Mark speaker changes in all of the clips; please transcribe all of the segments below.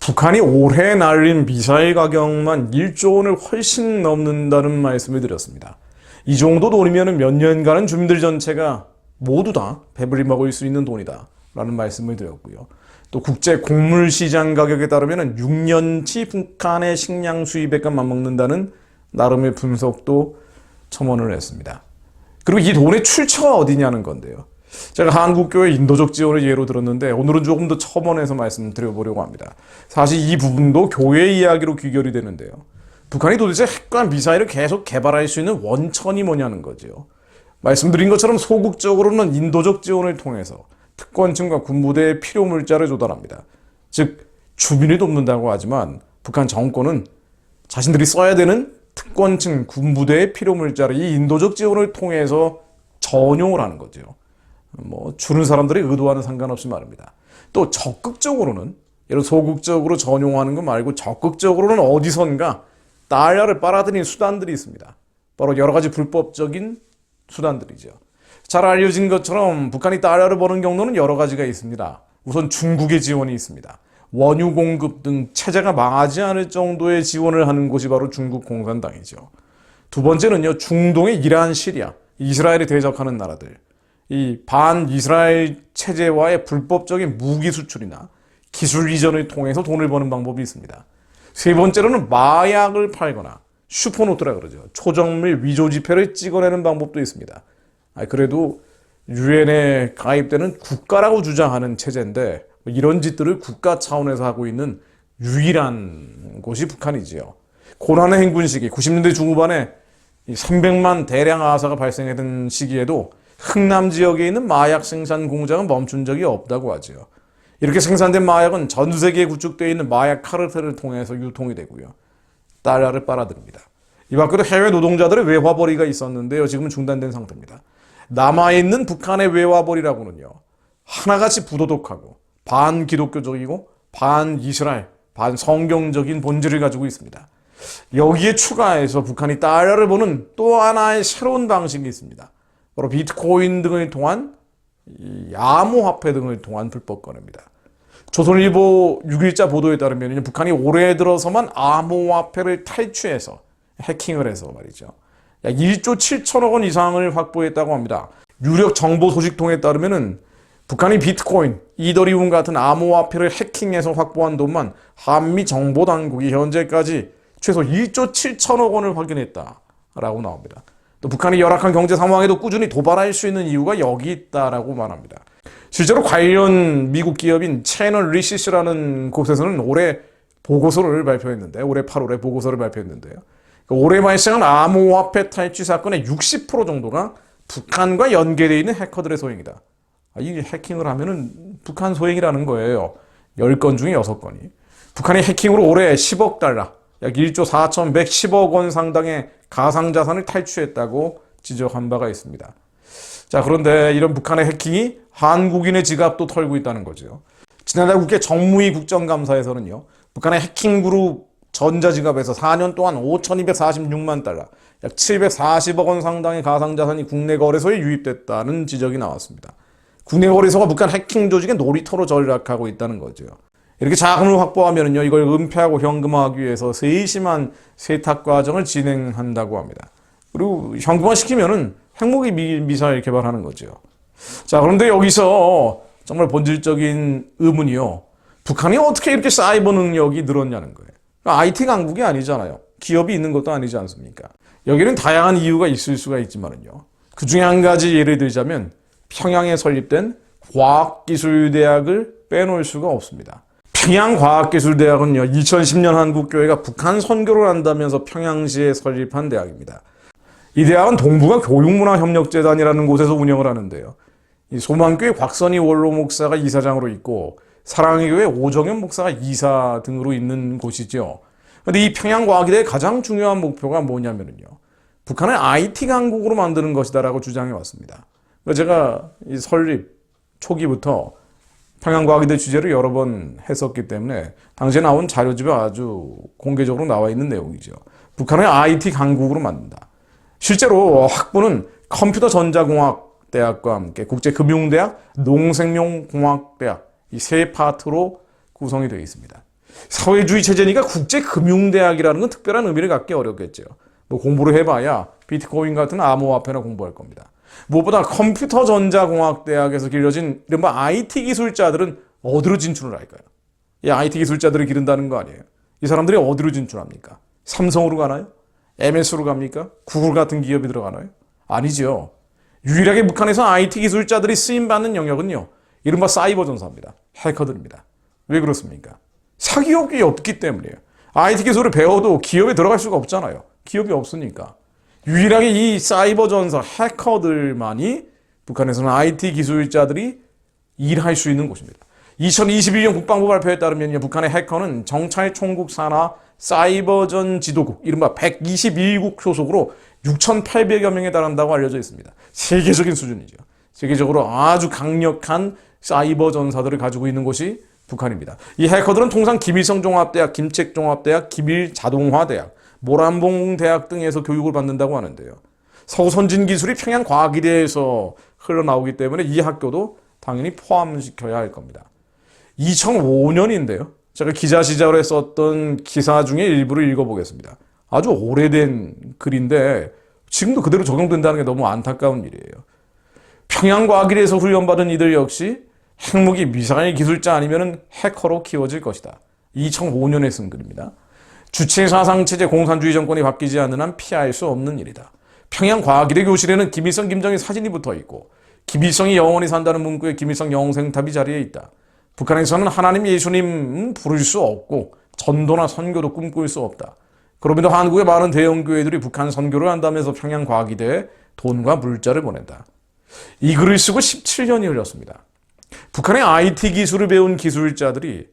Speaker 1: 북한이 올해 날린 미사일 가격만 1조 원을 훨씬 넘는다는 말씀을 드렸습니다. 이 정도 돈이면 몇 년간은 주민들 전체가 모두 다 배불리 먹을 수 있는 돈이다. 라는 말씀을 드렸고요. 또 국제 곡물 시장 가격에 따르면 6년치 북한의 식량 수입액과 맞먹는다는 나름의 분석도 첨언을 했습니다. 그리고 이 돈의 출처가 어디냐는 건데요. 제가 한국교회 인도적 지원을 예로 들었는데 오늘은 조금 더 첨언해서 말씀드려보려고 합니다. 사실 이 부분도 교회 이야기로 귀결이 되는데요. 북한이 도대체 핵과 미사일을 계속 개발할 수 있는 원천이 뭐냐는 거죠. 말씀드린 것처럼 소극적으로는 인도적 지원을 통해서 특권층과 군부대의 필요 물자를 조달합니다. 즉 주민을 돕는다고 하지만 북한 정권은 자신들이 써야 되는 특권층 군부대의 필요 물자를 이 인도적 지원을 통해서 전용을 하는 거죠. 뭐 주는 사람들의 의도와는 상관없이 말입니다. 또 적극적으로는 이런 소극적으로 전용하는 것 말고 적극적으로는 어디선가 달러를 빨아들이는 수단들이 있습니다. 바로 여러 가지 불법적인 수단들이죠. 잘 알려진 것처럼 북한이 달러를 버는 경로는 여러 가지가 있습니다. 우선 중국의 지원이 있습니다. 원유 공급 등 체제가 망하지 않을 정도의 지원을 하는 곳이 바로 중국 공산당이죠. 두 번째는요, 중동의 이란, 시리아, 이스라엘에 대적하는 나라들. 이 반 이스라엘 체제와의 불법적인 무기 수출이나 기술 이전을 통해서 돈을 버는 방법이 있습니다. 세 번째로는 마약을 팔거나 슈퍼노트라 그러죠. 초정밀 위조 지폐를 찍어내는 방법도 있습니다. 아, 그래도 유엔에 가입되는 국가라고 주장하는 체제인데 뭐 이런 짓들을 국가 차원에서 하고 있는 유일한 곳이 북한이지요. 고난의 행군 시기 90년대 중후반에 300만 대량 아사가 발생했던 시기에도 흥남 지역에 있는 마약 생산 공장은 멈춘 적이 없다고 하지요. 이렇게 생산된 마약은 전 세계에 구축되어 있는 마약 카르텔을 통해서 유통이 되고요. 달러를 빨아들입니다. 이 밖에도 해외 노동자들의 외화벌이가 있었는데요. 지금은 중단된 상태입니다. 남아있는 북한의 외화벌이라고는요. 하나같이 부도덕하고 반기독교적이고 반이스라엘, 반성경적인 본질을 가지고 있습니다. 여기에 추가해서 북한이 달러를 보는 또 하나의 새로운 방식이 있습니다. 바로 비트코인 등을 통한 이 암호화폐 등을 통한 불법 거래입니다. 조선일보 6일자 보도에 따르면 북한이 올해 들어서만 암호화폐를 탈취해서 해킹을 해서 말이죠. 약 1조 7천억 원 이상을 확보했다고 합니다. 유력 정보 소식통에 따르면은 북한이 비트코인, 이더리움 같은 암호화폐를 해킹해서 확보한 돈만 한미 정보 당국이 현재까지 최소 1조 7천억 원을 확인했다라고 나옵니다. 또 북한이 열악한 경제 상황에도 꾸준히 도발할 수 있는 이유가 여기 있다라고 말합니다. 실제로 관련 미국 기업인 채널 리시스라는 곳에서는 올해 보고서를 발표했는데 올해 8월에 보고서를 발표했는데요. 올해 발생한 암호화폐 탈취 사건의 60% 정도가 북한과 연계되어 있는 해커들의 소행이다. 아, 이 해킹을 하면은 북한 소행이라는 거예요. 10건 중에 6건이. 북한이 해킹으로 올해 10억 달러, 약 1조 4,110억 원 상당의 가상자산을 탈취했다고 지적한 바가 있습니다. 자, 그런데 이런 북한의 해킹이 한국인의 지갑도 털고 있다는 거죠. 지난달 국회 정무위 국정감사에서는요, 북한의 해킹 그룹 전자지갑에서 4년 동안 5,246만 달러, 약 740억 원 상당의 가상자산이 국내 거래소에 유입됐다는 지적이 나왔습니다. 국내 거래소가 북한 해킹 조직의 놀이터로 전락하고 있다는 거죠. 이렇게 자금을 확보하면요, 이걸 은폐하고 현금화하기 위해서 세심한 세탁 과정을 진행한다고 합니다. 그리고 현금화 시키면은 핵무기 미, 미사일 개발하는 거죠. 자, 그런데 여기서 정말 본질적인 의문이요. 북한이 어떻게 이렇게 사이버 능력이 늘었냐는 거예요. IT 그러니까 강국이 아니잖아요. 기업이 있는 것도 아니지 않습니까? 여기는 다양한 이유가 있을 수가 있지만은요. 그 중에 한 가지 예를 들자면 평양에 설립된 과학기술대학을 빼놓을 수가 없습니다. 평양과학기술대학은요, 2010년 한국교회가 북한 선교를 한다면서 평양시에 설립한 대학입니다. 이 대학은 동북아 교육문화협력재단이라는 곳에서 운영을 하는데요. 이 소망교회 곽선희 원로 목사가 이사장으로 있고 사랑의 교회 오정현 목사가 이사 등으로 있는 곳이죠. 근데 이 평양과학기대의 가장 중요한 목표가 뭐냐면요. 북한을 IT 강국으로 만드는 것이다라고 주장해 왔습니다. 제가 이 설립 초기부터 평양과학기대 주제를 여러 번 했었기 때문에 당시에 나온 자료집에 아주 공개적으로 나와 있는 내용이죠. 북한을 IT 강국으로 만든다. 실제로 학부는 컴퓨터 전자공학 대학과 함께 국제금융대학, 농생명공학대학 이 세 파트로 구성이 되어 있습니다. 사회주의 체제니까 국제금융대학이라는 건 특별한 의미를 갖기 어렵겠죠. 뭐 공부를 해봐야 비트코인 같은 암호화폐나 공부할 겁니다. 무엇보다 컴퓨터 전자공학대학에서 길러진 이른바 IT 기술자들은 어디로 진출을 할까요? 이 IT 기술자들을 기른다는 거 아니에요. 이 사람들이 어디로 진출합니까? 삼성으로 가나요? MS로 갑니까? 구글 같은 기업이 들어가나요? 아니죠. 유일하게 북한에서 IT 기술자들이 쓰임받는 영역은요. 이른바 사이버 전사입니다. 해커들입니다. 왜 그렇습니까? 사기업이 없기 때문이에요. IT 기술을 배워도 기업에 들어갈 수가 없잖아요. 기업이 없으니까. 유일하게 이 사이버 전사 해커들만이 북한에서는 IT 기술자들이 일할 수 있는 곳입니다. 2021년 국방부 발표에 따르면 북한의 해커는 정찰 총국 산하 사이버전 지도국 이른바 121국 소속으로 6,800여 명에 달한다고 알려져 있습니다. 세계적인 수준이죠. 세계적으로 아주 강력한 사이버 전사들을 가지고 있는 곳이 북한입니다. 이 해커들은 통상 김일성 종합대학, 김책 종합대학, 김일 자동화대학, 모란봉 대학 등에서 교육을 받는다고 하는데요. 서구 선진 기술이 평양 과학기대에서 흘러나오기 때문에 이 학교도 당연히 포함시켜야 할 겁니다. 2005년인데요. 제가 기자 시절에 썼던 기사 중에 일부를 읽어보겠습니다. 아주 오래된 글인데 지금도 그대로 적용된다는 게 너무 안타까운 일이에요. 평양과학기대에서 훈련받은 이들 역시 핵무기 미사일 기술자 아니면 해커로 키워질 것이다. 2005년에 쓴 글입니다. 주체 사상 체제 공산주의 정권이 바뀌지 않는 한 피할 수 없는 일이다. 평양 과학기대 교실에는 김일성, 김정일 사진이 붙어 있고 김일성이 영원히 산다는 문구에 김일성 영생탑이 자리에 있다. 북한에서는 하나님 예수님 부를 수 없고 전도나 선교도 꿈꿀 수 없다. 그럼에도 한국의 많은 대형 교회들이 북한 선교를 한다면서 평양과학기대에 돈과 물자를 보낸다. 이 글을 쓰고 17년이 흘렀습니다. 북한의 IT 기술을 배운 기술자들이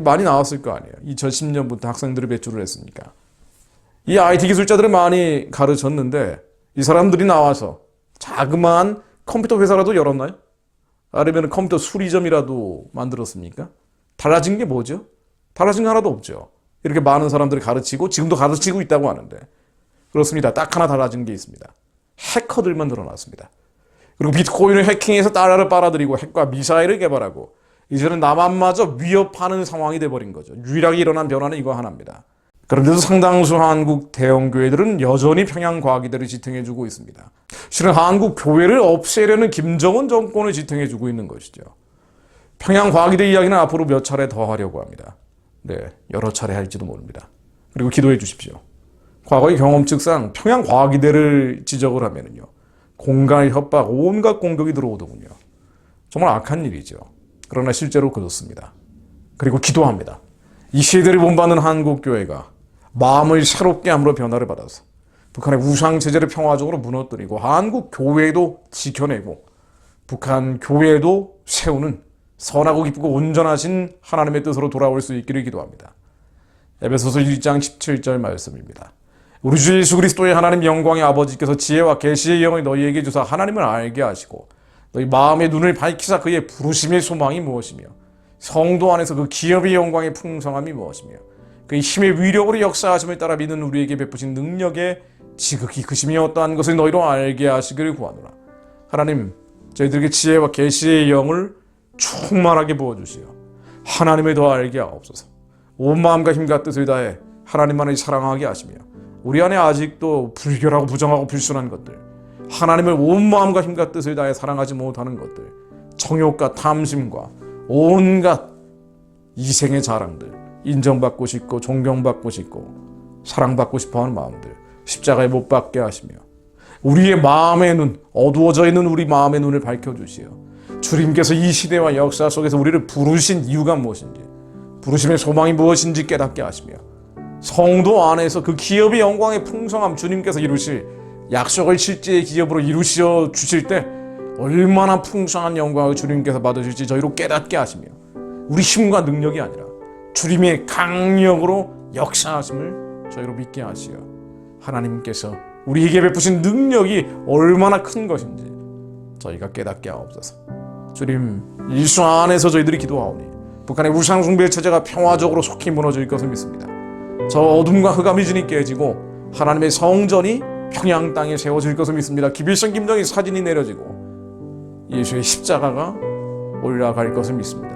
Speaker 1: 많이 나왔을 거 아니에요. 2010년부터 학생들을 배출을 했으니까. 이 IT 기술자들을 많이 가르쳤는데 이 사람들이 나와서 자그마한 컴퓨터 회사라도 열었나요? 아니면 컴퓨터 수리점이라도 만들었습니까? 달라진 게 뭐죠? 달라진 게 하나도 없죠. 이렇게 많은 사람들을 가르치고 지금도 가르치고 있다고 하는데 그렇습니다. 딱 하나 달라진 게 있습니다. 해커들만 늘어났습니다. 그리고 비트코인을 해킹해서 달러를 빨아들이고 핵과 미사일을 개발하고 이제는 남한마저 위협하는 상황이 돼버린 거죠. 유일하게 일어난 변화는 이거 하나입니다. 그런데도 상당수 한국 대형 교회들은 여전히 평양 과학기대를 지탱해주고 있습니다. 실은 한국 교회를 없애려는 김정은 정권을 지탱해주고 있는 것이죠. 평양 과학기대 이야기는 앞으로 몇 차례 더 하려고 합니다. 네, 여러 차례 할지도 모릅니다. 그리고 기도해 주십시오. 과거의 경험 측상 평양 과학기대를 지적을 하면은요. 공갈, 협박, 온갖 공격이 들어오더군요. 정말 악한 일이죠. 그러나 실제로 그렇습니다. 그리고 기도합니다. 이 시대를 본받는 한국교회가 마음을 새롭게 함으로 변화를 받아서 북한의 우상체제를 평화적으로 무너뜨리고 한국 교회도 지켜내고 북한 교회도 세우는 선하고 기쁘고 온전하신 하나님의 뜻으로 돌아올 수 있기를 기도합니다. 에베소서 1장 17절 말씀입니다. 우리 주 예수 그리스도의 하나님 영광의 아버지께서 지혜와 계시의 영을 너희에게 주사 하나님을 알게 하시고 너희 마음의 눈을 밝히사 그의 부르심의 소망이 무엇이며 성도 안에서 그 기업의 영광의 풍성함이 무엇이며 그의 힘의 위력으로 역사하심을 따라 믿는 우리에게 베푸신 능력의 지극히 크심이 어떠한 것을 너희로 알게 하시기를 구하노라. 하나님 저희들에게 지혜와 계시의 영을 충만하게 부어주시어 하나님을 더 알게 하옵소서. 온 마음과 힘과 뜻을 다해 하나님만을 사랑하게 하시며 우리 안에 아직도 불결하고 부정하고 불순한 것들 하나님을 온 마음과 힘과 뜻을 다해 사랑하지 못하는 것들. 정욕과 탐심과 온갖 이생의 자랑들. 인정받고 싶고 존경받고 싶고 사랑받고 싶어하는 마음들. 십자가에 못 박게 하시며. 우리의 마음의 눈 어두워져 있는 우리 마음의 눈을 밝혀주시어. 주님께서 이 시대와 역사 속에서 우리를 부르신 이유가 무엇인지 부르심의 소망이 무엇인지 깨닫게 하시며 성도 안에서 그 기업의 영광의 풍성함 주님께서 이루실 약속을 실제의 기업으로 이루시어 주실 때 얼마나 풍성한 영광을 주님께서 받으실지 저희로 깨닫게 하시며 우리 힘과 능력이 아니라 주님의 강력으로 역사하심을 저희로 믿게 하시어 하나님께서 우리에게 베푸신 능력이 얼마나 큰 것인지 저희가 깨닫게 하옵소서. 주님 일수 안에서 저희들이 기도하오니 북한의 우상숭배 체제가 평화적으로 속히 무너질 것을 믿습니다. 저 어둠과 흑암이 진이 깨지고 하나님의 성전이 평양 땅에 세워질 것을 믿습니다. 기빌성 김정희 사진이 내려지고 예수의 십자가가 올라갈 것을 믿습니다.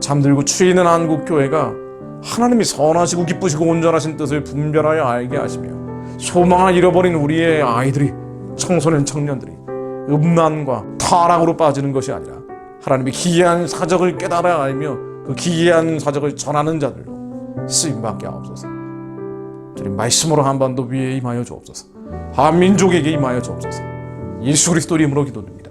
Speaker 1: 잠들고 추이는 한국 교회가 하나님이 선하시고 기쁘시고 온전하신 뜻을 분별하여 알게 하시며 소망을 잃어버린 우리의 아이들이 청소년 청년들이 음란과 타락으로 빠지는 것이 아니라 하나님의 기이한 사적을 깨달아 알며 그 기이한 사적을 전하는 자들로 쓰임 받게 하옵소서. 주님 말씀으로 한반도 위에 임하여 주옵소서. 한민족에게 임하여 주옵소서. 예수 그리스도 이름으로 기도드립니다.